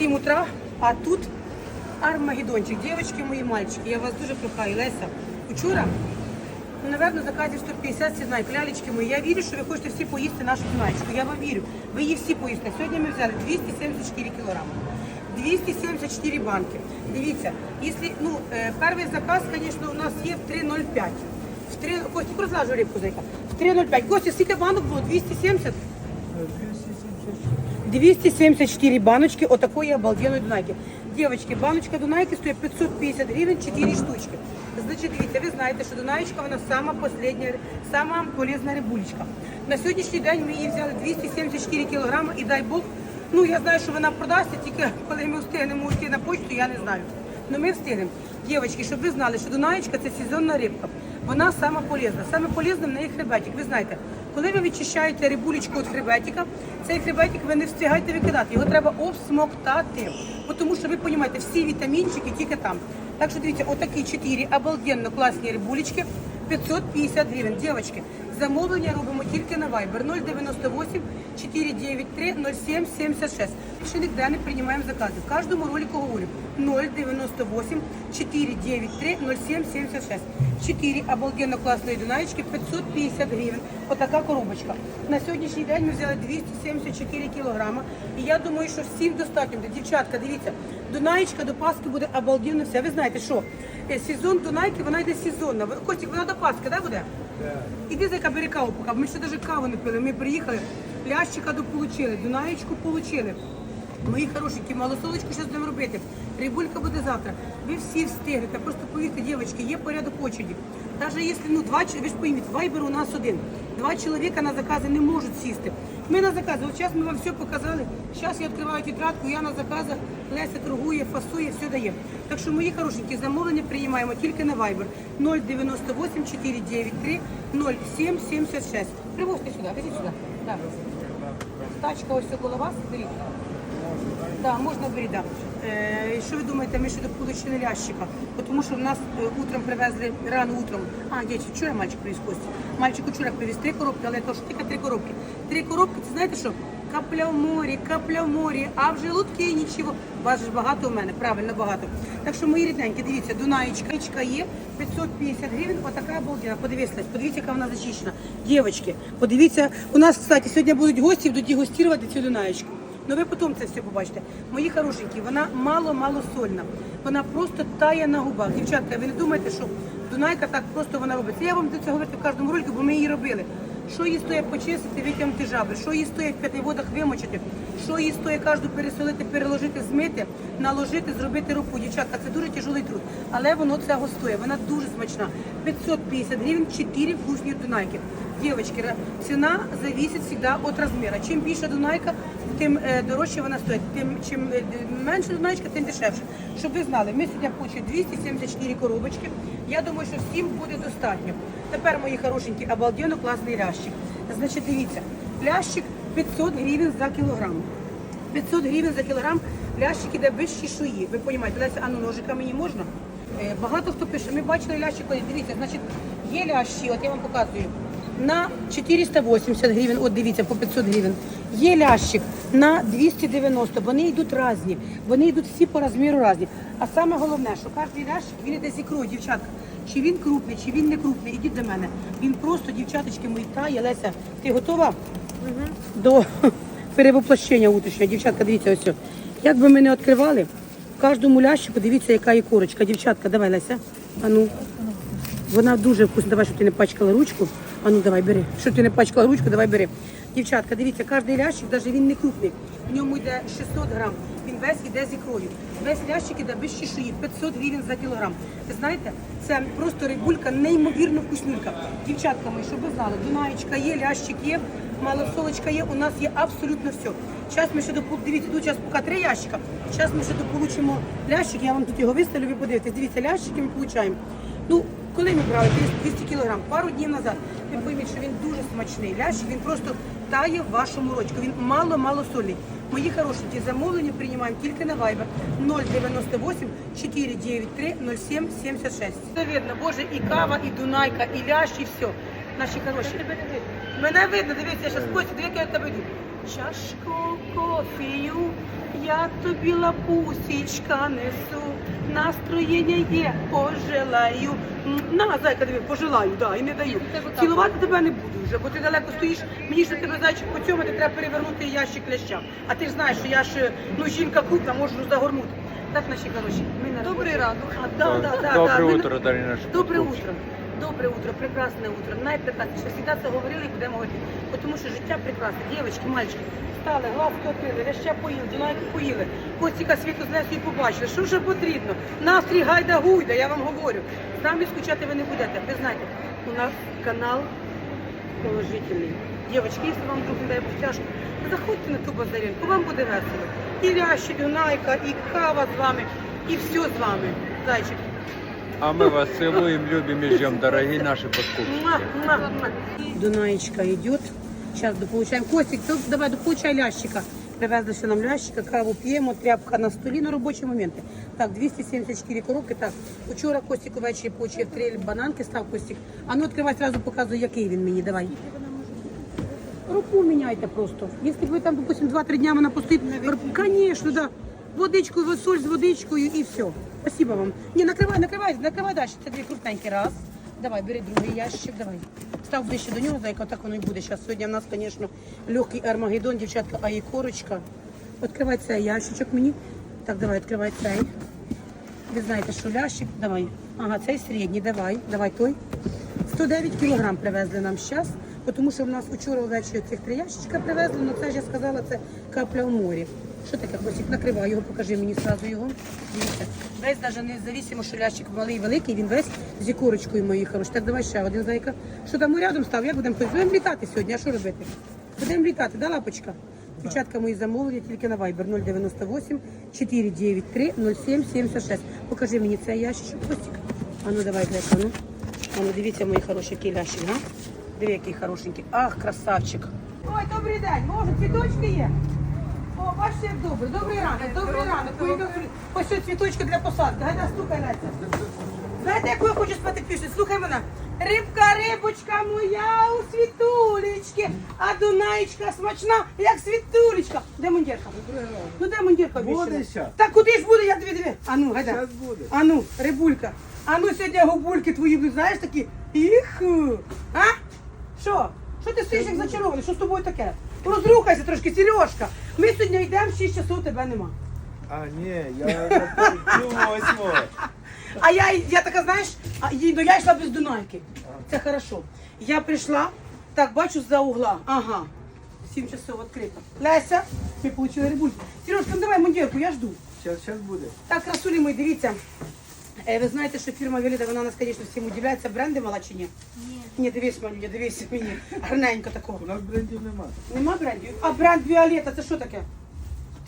7 утра, а тут Армагеддончик. Дівчатки мої мальчики, я вас дуже прохаю. Леся, вчора, ну, напевно, заказів 150 всі знають. Лялечки мої, я вірю, що ви хочете всі поїсти нашу дунаєчку. Я вам вірю. Ви її всі поїсте. Сьогодні ми взяли 274 кілограми. 274 банки. Дивіться, якщо, ну, е, перший заказ, звісно, у нас є в 3,05. В 3, Костя, розлажу рибку, зайка. В 3,05. Костя, скільки банок було? 270? 274 баночки отакої обалденної Дунайки. Девочки, баночка Дунайки стоїть 550 гривень, 4 штучки. Значить, дивіться, ви знаєте, що Дунаєчка, вона сама последня, сама полезна рибулечка. На сьогоднішній день ми її взяли 274 кілограми і дай Бог, ну я знаю, що вона продасться, тільки коли ми встигнемо йти на почту, я не знаю. Ну ми встигнемо. Дівчатки, щоб ви знали, що Дунаєчка це сезонна рибка. Вона сама полезна. Саме полезна в неї хребетик. Ви знаєте, коли ви відчищаєте рибулечку від хребетика, цей хребетик ви не встигаєте викидати. Його треба обсмоктати. Тому що ви розумієте, всі вітамінчики тільки там. Так що дивіться, отакі чотири обалденно класні рибулечки. 550 гривень. Дівчатки, замовлення робимо тільки на Viber 098 493 07 76. Ще ніде не приймаємо закази. В кожному ролику говорю 098 493 07 76. 4 обалденно класної дунаєчки, 550 гривень. Отака коробочка. На сьогоднішній день ми взяли 274 кілограма. І я думаю, що всім достатньо. Дівчатка, дивіться, Дунаєчка до Пасхи буде обалденно все. Ви знаєте, що е, сезон Дунайки, вона йде сезонна. Костік, вона до Пасхи, да, буде? Іди за бери каву поки. Ми ще навіть каву не пили. Ми приїхали, лящика дополучили, Дунаєчку получили. Мої хорошенькі, малосолочку зараз будемо робити. Рибулька буде завтра. Ви всі встигнете. Просто повірте, дівчатки, є порядок очереді. Навіть якщо ну, два, ви ж пойміть, вайбер у нас один. Два чоловіка на закази не можуть сісти. Ми на заказі. от зараз ми вам все показали. Зараз я відкриваю тетрадку, я на заказах, Леся торгує, фасує, все дає. Так що, мої хорошенькі, замовлення приймаємо тільки на Viber 098 493 0776. Привозьте сюди, ходіть сюди. Так. Тачка ось около вас, беріть. Да, можна да. Е, що ви думаєте, ми ще дополучили лящика? Тому що в нас е, утром привезли, рано утром. А, дівчата, вчора мальчик привіз Костя. Мальчик вчора привіз три коробки, але то що тільки три коробки. Три коробки, це знаєте що? Капля в морі, капля в морі, а в желудки нічого. Вас ж багато у мене, правильно багато. Так що, мої рідненькі, дивіться, Дунаєчка є 550 гривень, отака обалдена. Подивіться, подивіться, яка вона зачищена. Дівчатки, подивіться, у нас, кстати, сьогодні будуть гості, будуть дегустувати цю Дунаєчку. Ну ви потім це все побачите. Мої хорошенькі, вона мало-мало сольна. Вона просто тає на губах. Дівчатка, ви не думаєте, що Дунайка так просто вона робиться. Я вам до цього говорю в кожному ролику, бо ми її робили. Що її стоїть почистити, витягнути жаби, що її стоїть в п'яти водах вимочити, що її стоїть кожну пересолити, переложити, змити, наложити, зробити руку. Дівчатка, це дуже тяжелий труд. Але воно цього стоїть, вона дуже смачна. 550 гривень, 4 вкусні дунайки. Дівчатки, ра- ціна зависить завжди від розміру. Чим більше дунайка, тим е, дорожче вона стоїть. Тим чим д- менше дунаєчка, тим дешевше. Щоб ви знали, ми сьогодні получили 274 коробочки. Я думаю, що всім буде достатньо. Тепер, мої хорошенькі, обалденно класний лящик. Значить, дивіться, лящик 500 гривень за кілограм. 500 гривень за кілограм лящик іде без чешуї. Ви розумієте, Леся, а ну ножика мені можна? Е, Багато хто пише, ми бачили лящик, дивіться, значить, є лящі, от я вам показую. На 480 гривень, от дивіться, по 500 гривень. Є лящик на 290, вони йдуть різні, вони йдуть всі по розміру різні. А саме головне, що кожен лящик, він іде з ікрою, дівчатка. Чи він крупний, чи він не крупний, ідіть до мене. Він просто, дівчаточки, мої тає. Леся, ти готова? До перевоплощення утрішнього. Дівчатка, дивіться ось. Як би ми не відкривали, в кожному лящі подивіться, яка є корочка. Дівчатка, давай, Леся. А ну. Вона дуже вкусна. Давай, щоб ти не пачкала ручку. А ну давай, бери. Щоб ти не пачкала ручку, давай бери. Дівчатка, дивіться, кожен лящик, навіть він не крупний. В ньому йде 600 грам. Він весь іде з ікрою. Весь лящик іде без чешуї, 500 гривень за кілограм. Ви знаєте, це просто рибулька, неймовірно вкуснюлька. Дівчатка мої, щоб ви знали, дунаєчка є, лящик є, малосолочка є, у нас є абсолютно все. Зараз ми ще до дивіться, тут зараз поки три ящика. Зараз ми ще дополучимо лящик, я вам тут його виставлю, ви подивитесь. Дивіться, лящики ми получаємо. Ну, коли ми брали 200 кілограм, пару днів назад, ви пойміть, що він дуже смачний. Лящик, він просто тає в вашому рочку. Він мало-мало сольний. Мої хорошенькі, замовлення приймаємо тільки на Viber 098 493 07 76. Це видно, боже, і кава, і дунайка, і лящ, і все. Наші хороші. Мене видно, дивіться, я зараз Костя, диви, як я тебе йду. Чашку кофею Я тобі лапусічка несу, настроєння є, пожелаю. На, зайка, тобі пожелаю, да, і не даю. Цілувати тебе не буду вже, бо ти далеко стоїш. Мені ж до тебе зайчик по цьому, ти треба перевернути ящик ляща. А ти ж знаєш, що я ж ну, жінка крупна, можу загорнути. Так, наші хороші. Ми на Добрий ранок. А, да, да, да, Доброе да. Утро, дорогие наши Добре утро. Добре утро, прекрасне утро, найпрекрасніше. Всегда це говорили і будемо говорити. Тому що життя прекрасне. Дівчатки, мальчики, стали, глазки відкрили, ляща поїли, дунайки поїли. Костіка світу з Лесою побачили. Що вже потрібно? Настрій гайда гуйда, я вам говорю. Нами скучати ви не будете. Ви знаєте, у нас канал положительний. Дівчатки, якщо вам вдруг не дай Бог тяжко, заходьте на ту базаринку, вам буде весело. І лящі, дунайка, і кава з вами, і все з вами. Зайчик. А мы вас целуем, любим и ждем, дорогие наши подкупщики. Дунаечка идет. Сейчас дополучаем. Костик, ты давай дополучай лящика. Привезли ще нам лящика, каву п'ємо, тряпка на столі на робочі моменти. Так, 274 коробки. Так, вчора Костик увечері получив три бананки, став Костик. А ну відкривай, зразу показуй, який він мені, давай. Руку міняйте просто. Якщо ви там, допустим, 2-3 дня вона постоїть, звісно, да. Водичку, соль з водичкою і все. Спасибо вам. Ні, накривай, накривай, накривай далі. Це дві крупненькі. Раз. Давай, бери другий ящик, давай. Став ближче до нього, зайка, так воно і буде. Зараз сьогодні в нас, звісно, легкий армагеддон, дівчатка, а і корочка. Відкривай цей ящичок мені. Так, давай, відкривай цей. Ви знаєте, що лящик, давай. Ага, цей середній, давай, давай той. 109 кілограм привезли нам зараз, тому що в нас вчора ввечері цих три ящичка привезли, але це ж я сказала, це капля в морі. Що таке, Костік? Накривай його, покажи мені сразу його. Дивіться. Весь навіть независимо, що лящик малий і великий, він весь з ікорочкою мої хороші. Так давай ще один зайка. Що там ми рядом став? Як будемо ходити? Будемо літати сьогодні, а що робити? Будемо літати, да, лапочка? Дівчатка мої замовлення тільки на Viber 098 493 0776. Покажи мені цей ящичок, Костік. А ну давай, Глека, ну. А ну дивіться, мої хороші, який лящик, га? Диви, який хорошенький. Ах, красавчик. Ой, добрий день. Може, цвіточки є? Бачите, як добре. Добрий ранок, добрий ранок. Ось ось цвіточки для посадки. Гайда, стукай, Леся. Знаєте, яку я хочу спати пісню? Слухай мене. Рибка, рибочка моя у світулечки, а Дунаєчка смачна, як світулечка. Де мундірка? Ну де мундірка Буде щас. Та куди ж буде, я дві дві. А ну, гайда. Щас буде. А ну, рибулька. А ну сьогодні губульки твої будуть, знаєш такі. Іху. А? Що? Що ти стоїш як зачарований? Що з тобою таке? Розрухайся трошки, Сережка. Ми сьогодні йдемо, 6 часов тебе нема. А, ні, я восьмого. А я, я така, знаєш, а, їй- ну я йшла без Дунайки. Це хорошо. Я прийшла, так, бачу за угла. Ага. 7 часов відкрито. Леся, ми отримали рибульку. Сережка, ну давай мундірку, я жду. Щас, щас буде. Так, красулі мої, дивіться. Е, ви знаєте, що фірма Віліда, вона нас, звісно, всім удивляється. Бренди мала чи ні? Ні. Ні, дивись, Манюня, дивись мені. Гарненько такого. У нас брендів нема. Нема брендів? А бренд Віолета, це що таке?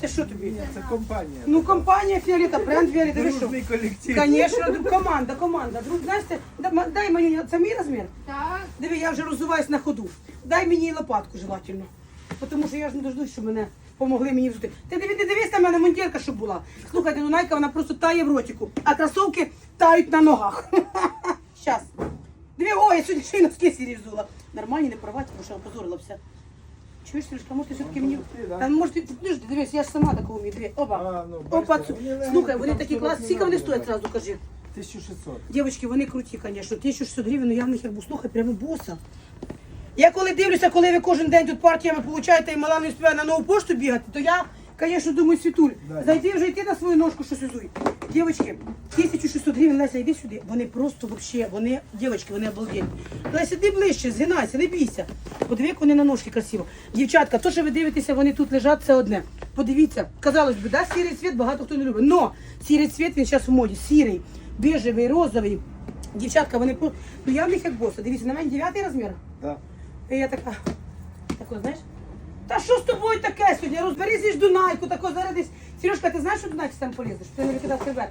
Це що тобі? Ні, це компанія. Ну, компанія Фіолета, бренд Віолета, ви що? Дружний колектив. Звісно, команда, команда. Друг, знаєш, це, да- ма- дай мені, це мій розмір? Так. Диви, я вже розуваюсь на ходу. Дай мені і лопатку желательно. Тому що я ж не дождусь, щоб мене помогли мені взути. Ти диви, ти дивись на мене, монтірка, щоб була. Слухайте, ну Найка, вона просто тає в ротику, а кросовки тають на ногах. Щас. Диви, о, я сьогодні ще й носки сірі взула. Нормальні, не порвати, тому що я опозорилася. Чуєш, Сірочка, може ти все-таки мені... да. Та може ти, подожди, дивись, я ж сама такого вмію, диви. Опа. А, ну, Опа, бачите, цю. вони легенькі, Слухай, вони там такі 40 класні. Скільки вони стоять, надо. зразу кажи. 1600. Дівчатки, вони круті, звісно. 1600 гривень, ну я в них як був, слухай, прямо боса. Я коли дивлюся, коли ви кожен день тут партіями получаєте і мала не успіває на нову пошту бігати, то я, звісно, думаю, Світуль, Да. зайди вже йти на свою ножку, що сюзуй. Дівчатки, 1600 гривень, Леся, йди сюди. Вони просто вообще, вони, дівчатки, вони обалденні. Леся, іди ближче, згинайся, не бійся. Подиви, як вони на ножки красиво. Дівчатка, то, що ви дивитеся, вони тут лежать, це одне. Подивіться, казалось би, да, сірий цвіт багато хто не любить. Но сірий цвіт, він зараз в моді. Сірий, бежевий, розовий. Дівчатка, вони по- ну я в них як боса. Дивіться, на мене 9 розмір. Да. І я така, тако, знаєш? Та що з тобою таке сьогодні? Розберись ж Дунайку, тако зараз десь. Сережка, ти знаєш, що Дунайці там полізеш? Ти не викидав себе.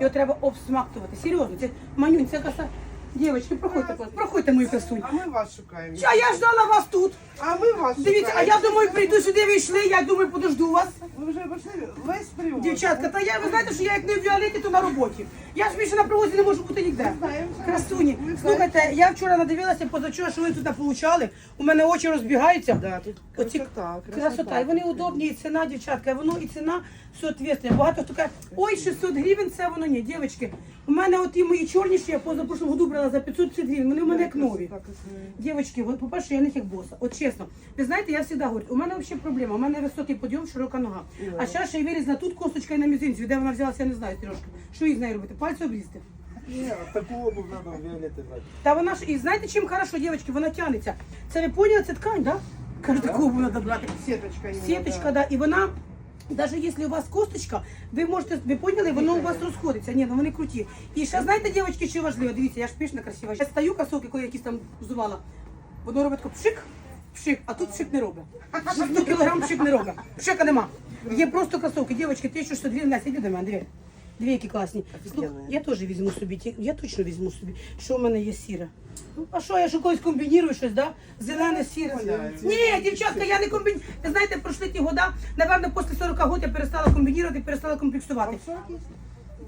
Його треба обсмактувати. Серйозно, це манюнь, це коса. Дівчатки, проходьте, проходьте мою красунь. А ми вас шукаємо. А я ждала вас тут. А ми вас Дивіться, а я думаю, прийду сюди, ви йшли, я думаю, подожду вас. Ви вже пішли весь привоз. Дівчатка, та я, ви знаєте, що я як не в Віолеті, то на роботі. Я ж більше на привозі не можу бути ніде. Знаємо. Красуні, слухайте, я вчора надивилася, позавчора, що ви тут получали. У мене очі розбігаються. Да, тут Оці красота, красота. І вони удобні, і ціна, дівчатка, воно і ціна соответствує. Багато хто каже, ой, 600 гривень, це воно ні. Дівчатки, у мене от ті мої чорні, що я позапрошлому году брала за 550 гривень, вони у мене як нові. Дівчатки, от, по-перше, я не як боса. От чесно, ви знаєте, я завжди говорю, у мене взагалі проблема. У мене високий подйом, широка нога. А зараз ще й вирізна тут косточка і на мізинці. Де вона взялася, я не знаю трошки. Що їй з нею робити? Пальці обрізти. Ні, таку обув треба в брати. Та вона ж, і знаєте, чим хорошо, дівчатки, вона тягнеться. Це ви поняли, це ткань, да? Кажу, таку треба брати. Сіточка. іменно, Сіточка, да, і вона. Навіть если у вас косточка, ви можете, ви поняли, воно у вас розходиться. Ні, ну вони круті. І ще знаєте, дівчатки, що важливо? Дивіться, я ж пишна красива. Я стаю косовки, коли якісь там взувала. Воно робить тако пшик, пшик, а тут пшик не робить. 100 кілограм пшик не робить. Пшика нема. Є просто кросовки. Дівчатки, 1600 гривень, Настя, іди до мене, диви. Дві які класні. Слухай, я теж візьму собі, ті- я точно візьму соби. Що в мене є сіре? Ну, а що, я ж когось комбінірую щось, да? Зелене, сіре. Ні, дівчатка, я не комбінірую. Ви знаєте, пройшли ті года, напевно, після 40 років я перестала комбінірувати, перестала комплексувати.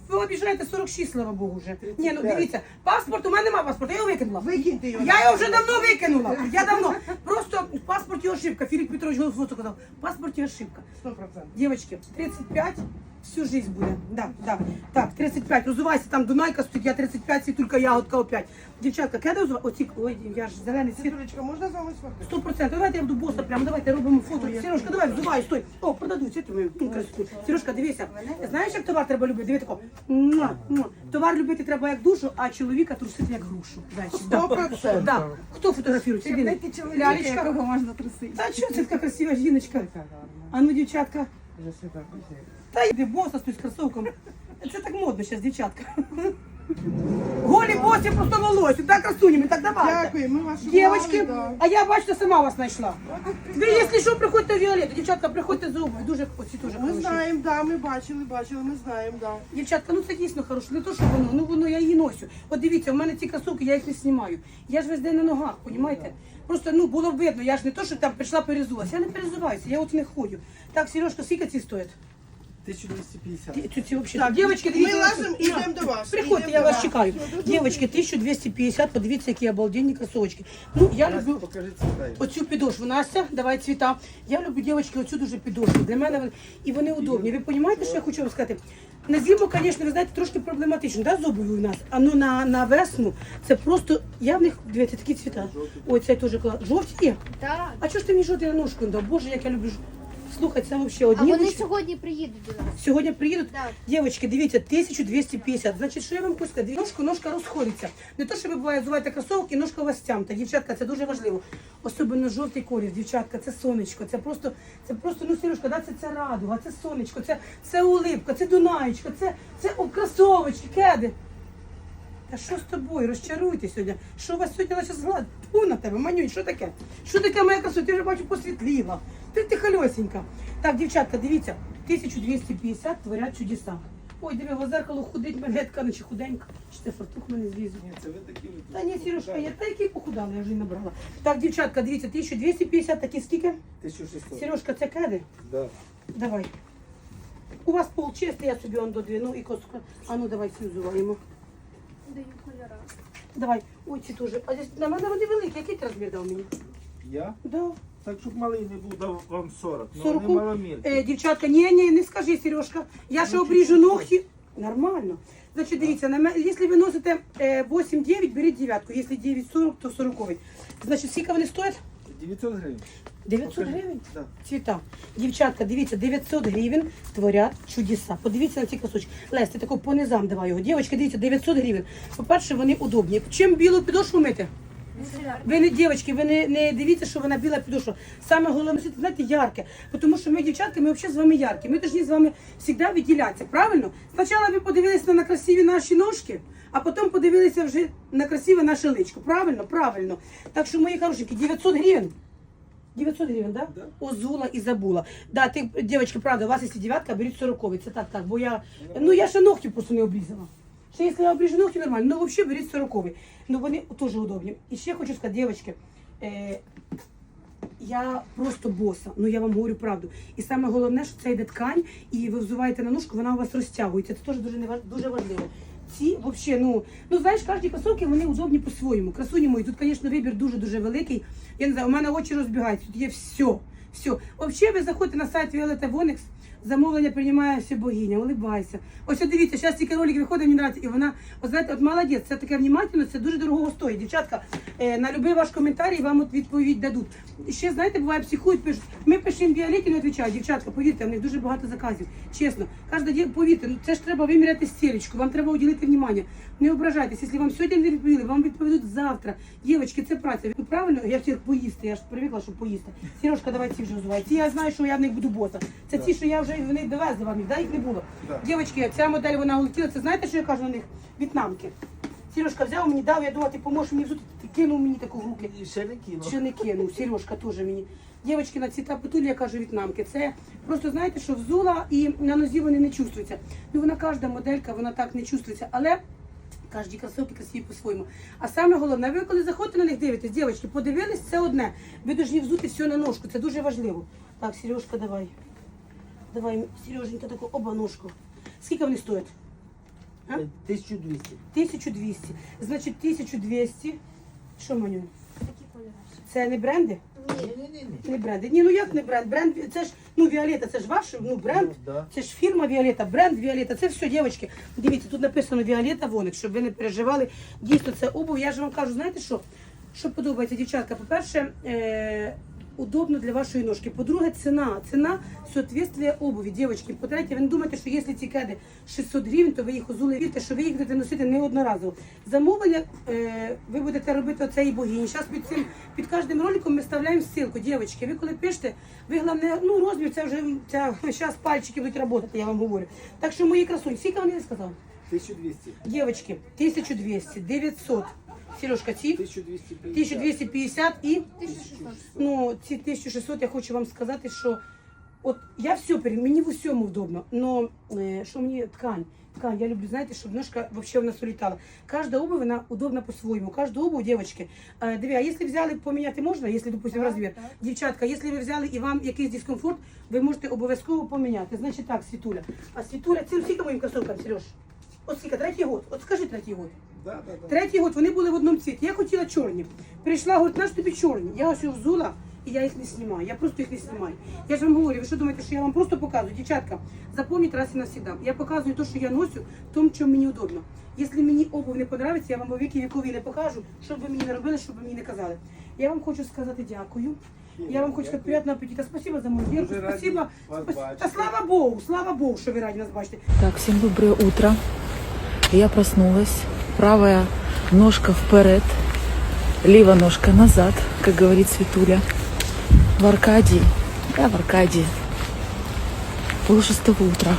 Ви обіжаєте 46, слава Богу, вже. Ні, ну дивіться, паспорт, у мене немає паспорту, я його викинула. Викиньте його. Я його вже давно викинула. Я давно. Просто в паспорті ошибка. Філіп Петрович голосу казав, в паспорті ошибка. 100%. Девочки, 35 всю жизнь буде. Да, да. Так, 35. Розувайся, там Дунайка стоїть, я 35, світулька, ягодка опять. Дівчатка, кеди розувай? Оці, ой, я ж зелений світ. Світулечка, можна з вами сфоткати? Сто процентів. Давайте я буду боса прямо, давайте робимо фото. Сережка, давай, взувай, стой. О, продадуть, це твою ну, красоту. Сережка, дивися. Знаєш, як товар треба любити? Диви тако. Муа, муа. Товар любити треба як душу, а чоловіка трусити як грушу. Зайчик. Да. Сто процентів. Да. Хто фотографує? Сергій? Лялечка. якого можна трусити. Та що це така красива жіночка? А ну, дівчатка. Вже світа. Та йди боса з кросовком. Це так модно зараз, дівчатка. Голі босі просто волосся, так красунями, так давайте. Дякую, ми вас шукали, Дівчатки, да. а я бачите, сама вас знайшла. Ви, якщо що, приходьте в Віолету. Дівчатка, приходьте за обувь. Дуже оці дуже Ми хороші. знаємо, да, ми бачили, бачили, ми знаємо, да. Дівчатка, ну це дійсно хороше. Не то, що воно, ну воно я її носю. От дивіться, у мене ці кросовки, я їх не знімаю. Я ж весь день на ногах, розумієте? Просто ну було б видно, я ж не то, що там прийшла перезулася. Я не перезуваюся, я от не ходю. Так, Сережка, скільки ці стоять? 1250. Ті- Ці. Так, Дівчатки, ми лазимо, ось- йдемо до вас, Приходьте, йдемо я до вас чекаю. Дівчатки, 1250, подивіться, які обалденні кросовочки. Ну, я Настя, люблю покажи цвітай. оцю підошву. Настя, давай цвіта. Я люблю, дівчатки, оцю дуже підошву. Для мене вони- і вони удобні. Ви розумієте, що я хочу вам сказати? На зиму, звісно, ви знаєте, трошки проблематично, да, з обувью у нас. А ну на, на весну це просто, я в них, дивіться, такі цвіта. Ой, це теж клас. Жовті є. Так. А чого ж ти мені жовтий на ножку не дав? Боже, як я люблю. ж- Слухай, це взагалі А одні. вони сьогодні приїдуть до нас. Сьогодні приїдуть. Так. Дівчатки, дивіться, 1250. Значить, що я вам хочу сказати? Ножка, ножка розходиться. Не то, що ви буває взуваєте кросовки, ножка у вас тямта. Дівчатка, це дуже важливо. Особливо жовтий колір, дівчатка, це сонечко, це просто, це просто, ну Сережка, да, це, це радуга, це сонечко, це, це улипка, це дунаєчка, це, це о, кросовочки, кеди. Та що з тобою? Розчаруйте сьогодні. Що у вас сьогодні наче злад? Тьфу на тебе, манюнь, що таке? Що таке моя красота? Ти вже бачу посвітліла. Ти ти хальосенька. Так, дівчатка, дивіться, 1250 творять чудеса. Ой, диви, в зеркало худить мене ткана чи худенька. Чи це фартух мене злізу? Ні, це ви такі. ви Та ні, Сережка, я та який похудала, я вже й набрала. Так, дівчатка, дивіться, 1250, такі скільки? 1600. Сережка, це кеди? Да. Давай. У вас пол чистий, я собі он додвину і коску. А ну давай цю взуваємо. Даю кольора. Давай. Ой, ці теж. А десь на мене вони великі. Який ти розмір дав мені? Я? Да. Так, щоб малий не був, дав вам 40. Ну, 40. не. Е, дівчатка, ні, ні, не скажи, Сережка. Я ще обріжу ногті. Нормально. Значить, дивіться, на ме- якщо ви носите е, 8-9, беріть дев'ятку. Якщо 9-40, то 40. Значить, скільки вони стоять? 900 гривень. 900 Покажи. гривень? Да. Цвіта. Дівчатка, дивіться, 900 гривень творять чудеса. Подивіться на ці косочки. Лесь, ти тако по низам давай його. Дівчатка, дивіться, 900 гривень. По-перше, вони удобні. Чим білу підошву мити? Ви не дівчатки, ви не, не дивіться, що вона біла підошва. Саме головне, це, знаєте, ярке. Тому що ми, дівчатки, ми взагалі з вами яркі. Ми повинні з вами завжди відділятися, правильно? Спочатку ви подивилися на красиві наші ножки, а потім подивилися вже на красиве наше личко. Правильно? Правильно. Так що, мої хорошенькі, 900 гривень. 900 гривень, да? Да. Озула і забула. Да, ти, дівчатки, правда, у вас якщо дев'ятка, беріть 40 Це так, так, бо я, ну я ще ногті просто не обрізала. Ще якщо я обріжу ногті, нормально. Ну, взагалі беріть 40 Ну, вони теж удобні. І ще хочу сказати, дівчатки, е, я просто боса, ну я вам говорю правду. І саме головне, що це йде ткань, і ви взуваєте на ножку, вона у вас розтягується. Це теж дуже не важ- дуже важливо. Ці взагалі, ну, ну знаєш, кожні кросовки вони удобні по-своєму. Красуні мої, тут, звісно, вибір дуже-дуже великий. Я не знаю, у мене очі розбігаються, тут є все. Все. Взагалі, ви заходите на сайт Violeta Vonix, замовлення приймає все богиня, улибайся. Ось дивіться, зараз тільки ролик виходить, мені нравиться, і вона, от знаєте, от молодець, це таке внимательно, це дуже дорого стоїть. Дівчатка, е, на будь-який ваш коментарій вам от відповідь дадуть. Ще, знаєте, буває, психують, пишуть, ми пишемо Віолеті, не відповідають. Дівчатка, повірте, в них дуже багато заказів. Чесно, кожна дія, повірте, ну це ж треба виміряти стілечку, вам треба уділити внимання. Не ображайтесь, якщо вам сьогодні не відповіли, вам відповідуть завтра. Дівчатки, це праця. Ну правильно, я всіх поїсти, я ж привикла, щоб поїсти. Сережка, давай ці вже взувай. Ці я знаю, що я в них буду боса. Це ті, що я вже вони довезли вам їх, да, їх не було. Дівчатки, ця модель вона улетіла. Це знаєте, що я кажу на них? В'єтнамки. Сережка взяв мені, дав, я думала, ти поможеш мені взути, ти кинув мені таку в руки. І ще не кинув. Ще не кинув, Сережка теж мені. Дівчатки на ці тапетулі, я кажу, в'єтнамки. Це просто знаєте, що взула і на нозі вони не чувствуються. Ну вона кожна моделька, вона так не чувствується. Але кожні кросовки красиві по-своєму. А саме головне, ви коли заходите на них дивитесь, дівчатки, подивились, це одне. Ви повинні взути все на ножку, це дуже важливо. Так, Сережка, давай. Давай, Сереженька, таку оба ножку. Скільки вони стоять? А? 1200. 1200. Значить, 1200. Що? Такі кольори. Це не бренди? Ні. Ні-ні-ні. Не бренди. Ні, ну як не бренд? Бренд це ж ну Віолета, це ж ваш ну бренд. Ну, да. Це ж фірма Віолета, бренд Віолета. Це все, дівчатки. Дивіться, тут написано Віолета Воник, щоб ви не переживали. Дійсно, це обув. Я ж вам кажу, знаєте що? Що подобається, дівчатка? По-перше, е- удобно для вашої ножки. По-друге, ціна. Ціна соответствие обуві, дівчатки. По-третє, ви не думаєте, що якщо ці кеди 600 гривень, то ви їх узули. Вірте, що ви їх будете носити не одноразово. Замовлення е- ви будете робити оцеї богині. Зараз під цим під кожним роликом ми вставляємо ссылку. Дівчатки, ви коли пишете, ви головне, ну розмір, це вже ця зараз пальчики будуть працювати, я вам говорю. Так що мої красуні, скільки вони сказали? 1200. Дівчатки, 1200, 900. Сережка, ці 1250. 1250 і 1600. ну ці 1600 я хочу вам сказати, що от я все пере- мені в усьому вдобно. Но е, що мені ткань. Ткань, я люблю, знаєте, щоб ножка вообще в нас улітала. Кожна обувь, вона удобна по-своєму. Кожна обувь, дівчатки. Е, диві, а якщо взяли, поміняти можна, якщо, допустим, розмір. Дівчатка, якщо ви взяли і вам якийсь дискомфорт, ви можете обов'язково поміняти. Значить так, Світуля. А Світуля, цим скільки моїм кросовкам, Сереж? От скільки, третій год. От скажи третій год. Да, да, да. Третій год вони були в одному цвіті. Я хотіла чорні. Прийшла, говорить, наш тобі чорні. Я ось їх взула і я їх не знімаю. Я просто їх не знімаю. Я ж вам говорю, ви що думаєте, що я вам просто показую? Дівчатка, запам'ятайте раз і навсегда. Я показую те, що я ношу, в тому, що мені удобно. Якщо мені обув не подобається, я вам у віки вікові не покажу, щоб ви мені не робили, щоб ви мені не казали. Я вам хочу сказати дякую. Я вам хочу сказати приємного апетита. Спасибо за мою вірку. Спасибо. Спас- Та слава Богу, слава Богу, що ви раді нас бачите. Так, всем доброе утро. Я проснулась. Правая ножка вперед, левая ножка назад, как говорит Светуля. В Аркадии, да, в Аркадии. Пол шестого утра.